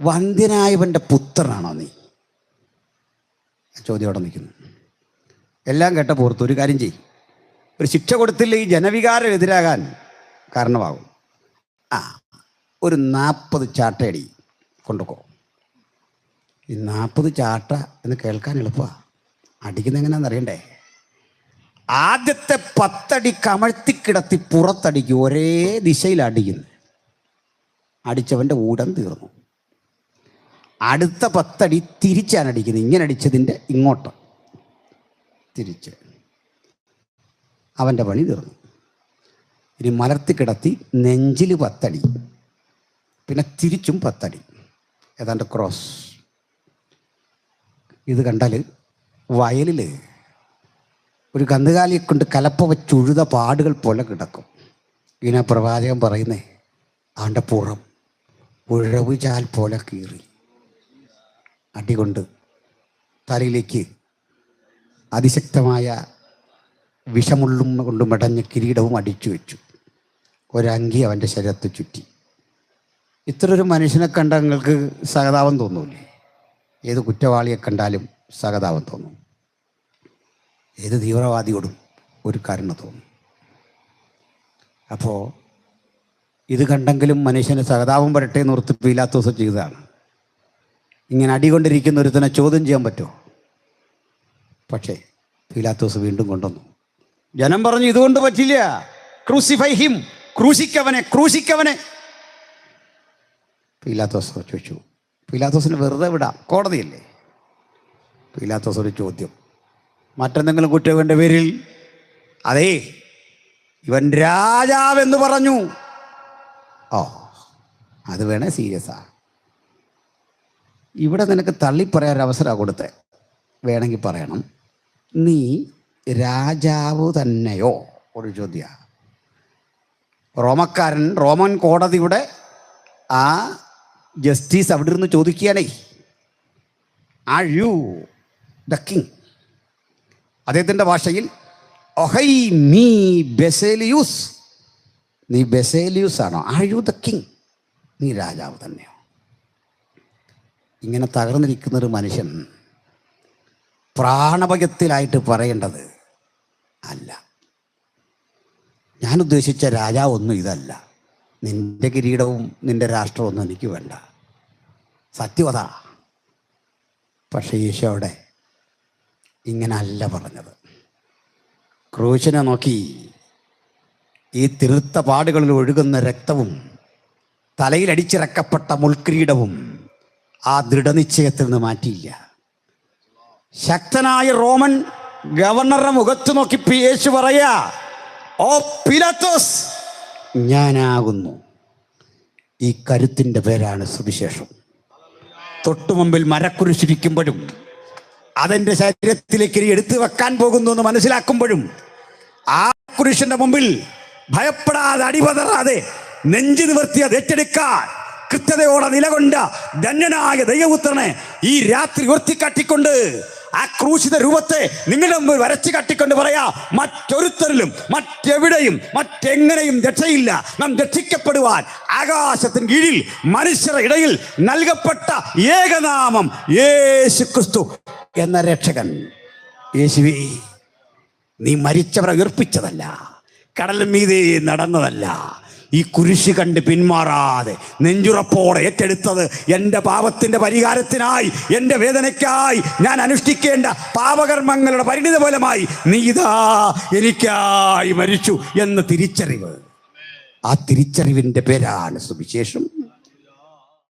വന്ധ്യനായവന്റെ പുത്രനാണോ നീ? ചോദ്യം അവിടെ നിൽക്കുന്നു. എല്ലാം കേട്ട പുറത്ത് ഒരു കാര്യം ചെയ്യും. ഒരു ശിക്ഷ കൊടുത്തില്ല ഈ ജനവികാരം എതിരാകാൻ കാരണമാകും. ആ ഒരു നാൽപ്പത് ചാട്ടയടി കൊണ്ടുപോകും ഈ നാൽപ്പത് ചാട്ട എന്ന് കേൾക്കാൻ എളുപ്പമാണ് അടിക്കുന്ന എങ്ങനെയാണെന്ന് അറിയണ്ടേ? ആദ്യത്തെ പത്തടി കമഴ്ത്തി കിടത്തി പുറത്തടിക്കും ഒരേ ദിശയിൽ അടിക്കുന്നത് അടിച്ചവന്റെ ഊടം തീർന്നു. അടുത്ത പത്തടി തിരിച്ചാണ് അടിക്കുന്നത് ഇങ്ങനെ അടിച്ചതിന്റെ ഇങ്ങോട്ട്. തിരിച്ച്. അവന്റെ പണി തീർന്നു. ഇനി മലർത്തി കിടത്തി നെഞ്ചിൽ പത്തടി. പിന്നെ തിരിച്ചും പത്തടി. ഏതാണ്ട് ക്രോസ് ഇത് കണ്ടാൽ വയലിൽ ഒരു കന്നുകാലിയെ കൊണ്ട് കലപ്പ വെച്ചുഴുത പാടുകൾ പോലെ കിടക്കും. ഇങ്ങനെ പ്രവാചകൻ പറയുന്നേ അവന്റെ പുറം ഉഴവുചാൽ പോലെ കീറി. അടികൊണ്ട് തലയിലേക്ക് അതിശക്തമായ വിഷമുള്ളും കൊണ്ട് മടഞ്ഞ കിരീടവും അടിച്ചു വെച്ചു. ഒരങ്കി അവന്റെ ശരീരത്തെ ചുറ്റി. ഇത്ര ഒരു മനുഷ്യനെ കണ്ട നിങ്ങൾക്ക് സഹതാപം തോന്നൂലേ? ഏത് കുറ്റവാളിയെ കണ്ടാലും സഹതാപം തോന്നും. ഏത് തീവ്രവാദിയോടും ഒരു കരുണ തോന്നും. അപ്പോൾ ഇത് കണ്ടെങ്കിലും മനുഷ്യന് സഹതാപം വരട്ടെ എന്ന് ഓർത്ത് ദിവസം ചെയ്തതാണ്. ഇങ്ങനെ അടികൊണ്ടിരിക്കുന്ന ഒരുത്തനെ ചോദ്യം ചെയ്യാൻ പറ്റുമോ? പക്ഷേ പീലാത്തോസ് വീണ്ടും കൊണ്ടുവന്നു. ജനം പറഞ്ഞു ഇതുകൊണ്ട് പറ്റില്ല. ക്രൂസിഫൈ ഹിം ക്രൂശിക്കവനെ ക്രൂശിക്കവനെ. പീലാത്തോസ് ചോദിച്ചു പീലാത്തോസിന് വെറുതെ വിടാം. കോടതിയല്ലേ? പീലാത്തോസ് ഒരു ചോദ്യം. മറ്റെന്തെങ്കിലും കുറ്റവന്റെ പേരിൽ? അതേ ഇവൻ രാജാവെന്ന് പറഞ്ഞു. ഓ അത് വേണേ സീരിയസാ. ഇവിടെ നിനക്ക് തള്ളിപ്പറയാൻ ഒരു അവസരമാണ് കൊടുത്തേ. വേണമെങ്കിൽ പറയണം. നീ രാജാവ് തന്നെയോ? ഒരു ചോദ്യ. റോമക്കാരൻ റോമൻ കോടതിയുടെ ആ ജസ്റ്റിസ് അവിടെ ഇരുന്ന് ചോദിക്കുകയാണേ. ആ യു ദ കിങ് അദ്ദേഹത്തിന്റെ ഭാഷയിൽ ഒഹൈ മീ ബെസേലിയൂസ് നീ ബെസേലിയൂസ് ആണോ? ആ യു ദ കിങ് നീ രാജാവ് തന്നെയോ? ഇങ്ങനെ തകർന്നിരിക്കുന്ന ഒരു മനുഷ്യൻ പ്രാണഭയത്തിലായിട്ട് പറയേണ്ടത് അല്ല. ഞാൻ ഉദ്ദേശിച്ച രാജാവ് ഒന്നും ഇതല്ല. നിന്റെ കിരീടവും നിന്റെ രാഷ്ട്രവും ഒന്നും എനിക്ക് വേണ്ട. സത്യവത പക്ഷേ ഇങ്ങനെ അല്ല പറഞ്ഞത്. ക്രൂശനെ നോക്കി ഈ തിരുത്ത പാടുകളിൽ ഒഴുകുന്ന രക്തവും തലയിലടിച്ചിറക്കപ്പെട്ട മുൾക്കിരീടവും ആ ദൃഢനിശ്ചയത്തിൽ നിന്ന് മാറ്റിയില്ല. ശക്തനായ റോമൻ ഗവർണറുടെ മുഖത്ത് നോക്കി യേശു പറയാ ഓ പിലത്തോസ് ഞാനാകുന്നു. ഈ കരുത്തിന്റെ പേരാണ് സുവിശേഷം. തൊട്ടുമുമ്പിൽ മരക്കുരിശിരിക്കുമ്പോഴും അതെന്റെ ശരീരത്തിലേക്ക് എടുത്തു വെക്കാൻ പോകുന്നു എന്ന് മനസ്സിലാക്കുമ്പോഴും ആ കുരിശിന്റെ മുമ്പിൽ ഭയപ്പെടാതെ അടിപതറാതെ നെഞ്ചു നിവർത്തി അത് ഏറ്റെടുക്കാൻ കൃത്യതയോടെ നിലകൊണ്ട ധന്യനായ ദൈവപുത്രനെ ഈ രാത്രി ഉയർത്തിക്കാട്ടിക്കൊണ്ട് ആ ക്രൂശിത രൂപത്തെ നിങ്ങളുടെ മുമ്പിൽ വരച്ചു കാട്ടിക്കൊണ്ട് പറയാ മറ്റൊരുത്തരിലും മറ്റെവിടെയും മറ്റെങ്ങനെയും രക്ഷയില്ല. നാം രക്ഷിക്കപ്പെടുവാൻ ആകാശത്തിന് കീഴിൽ മനുഷ്യരുടെ ഇടയിൽ നൽകപ്പെട്ട ഏകനാമം യേശു ക്രിസ്തു എന്ന രക്ഷകൻ. യേശുവേ നീ മരിച്ചവരെ ഉയർപ്പിച്ചതല്ല കടൽ മീതെ നടന്നതല്ല ഈ കുരിശ് കണ്ട് പിന്മാറാതെ നെഞ്ചുറപ്പോടെ ഏറ്റെടുത്തത് എന്റെ പാപത്തിന്റെ പരിഹാരത്തിനായി എന്റെ വേദനയ്ക്കായി ഞാൻ അനുഷ്ഠിക്കേണ്ട പാപകർമ്മങ്ങളുടെ പരിണിത ഫലമായി നീ ഇതാ എനിക്കായി മരിച്ചു എന്ന തിരിച്ചറിവ്. ആ തിരിച്ചറിവിന്റെ പേരാണ് സുവിശേഷം.